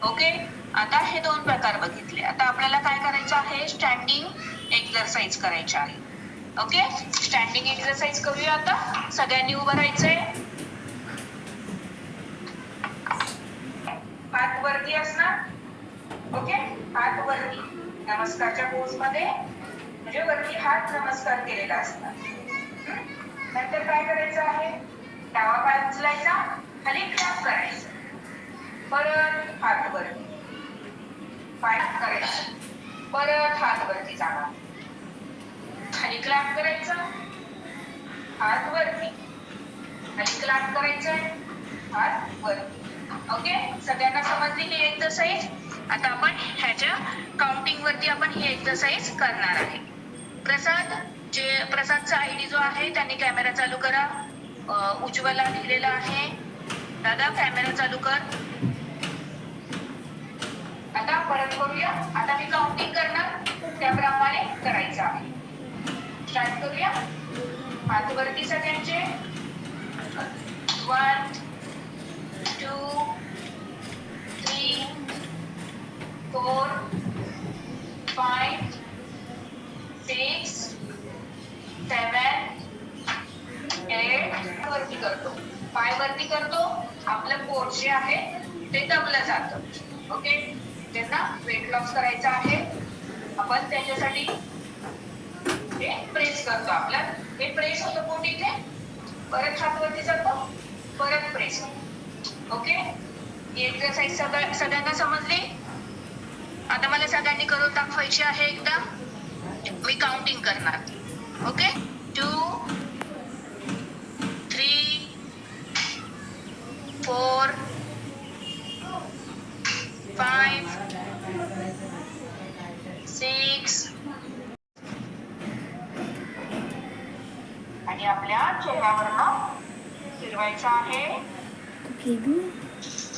Okay? आता हे दोन प्रकार बघितले. आता आपल्याला काय करायचं आहे? स्टँडिंग एक्सरसाइज करायची आहे. ओके? स्टँडिंग एक्सरसाइज करूया आता. सगळ्यांनी उभं राहायचंय. हात वरती असणार. ओके? हात वरती. नमस्कारच्या पोजमध्ये. म्हणजे वरती हात नमस्कार केलेला असणार. नंतर काय करायचं आहे? डावा पाय उचलायचा खाली क्लॅप करायचं परत हात वरती पाय करायचं परत हात वरती जाणार. खाली क्लॅप करायचं. हात वरती खाली क्लॅप करायचं हात वरती ओके सगळ्यांना समजली ही एक्सरसाइज आता आपण ह्याच्या काउंटिंग वरती आपण ही एक्सरसाइज करणार आहे. प्रसाद जे प्रसादचा आयडी जो आहे त्यांनी कॅमेरा चालू करा. उज्ज्वला लिहिलेला आहे. दादा कॅमेरा चालू कर. आता परत करूया. आता मी काउंटिंग करणार त्याप्रमाणे करायचं आहे स्टार्ट करूया. हात वरती सगळ्यांचे. One two three four five six seven eight वरती करतो. पाय वरती करतो. आपलं पोट जे आहे ते दबलं जातं. ओके त्यांना वेट लॉस करायचं आहे. आपण त्याच्यासाठी हे प्रेस करतो आपला. हे प्रेस होतं पोट इथे परत हात वरती जातो. परत प्रेस ओके ही एक्सरसाइज सगळ्या सगळ्यांना समजली? आता मला सगळ्यांनी करून दाखवायची आहे एकदा मी काउंटिंग करणार. Okay two three four five six आणि आपल्या चेहऱ्यावरनं फिरवायचं आहे.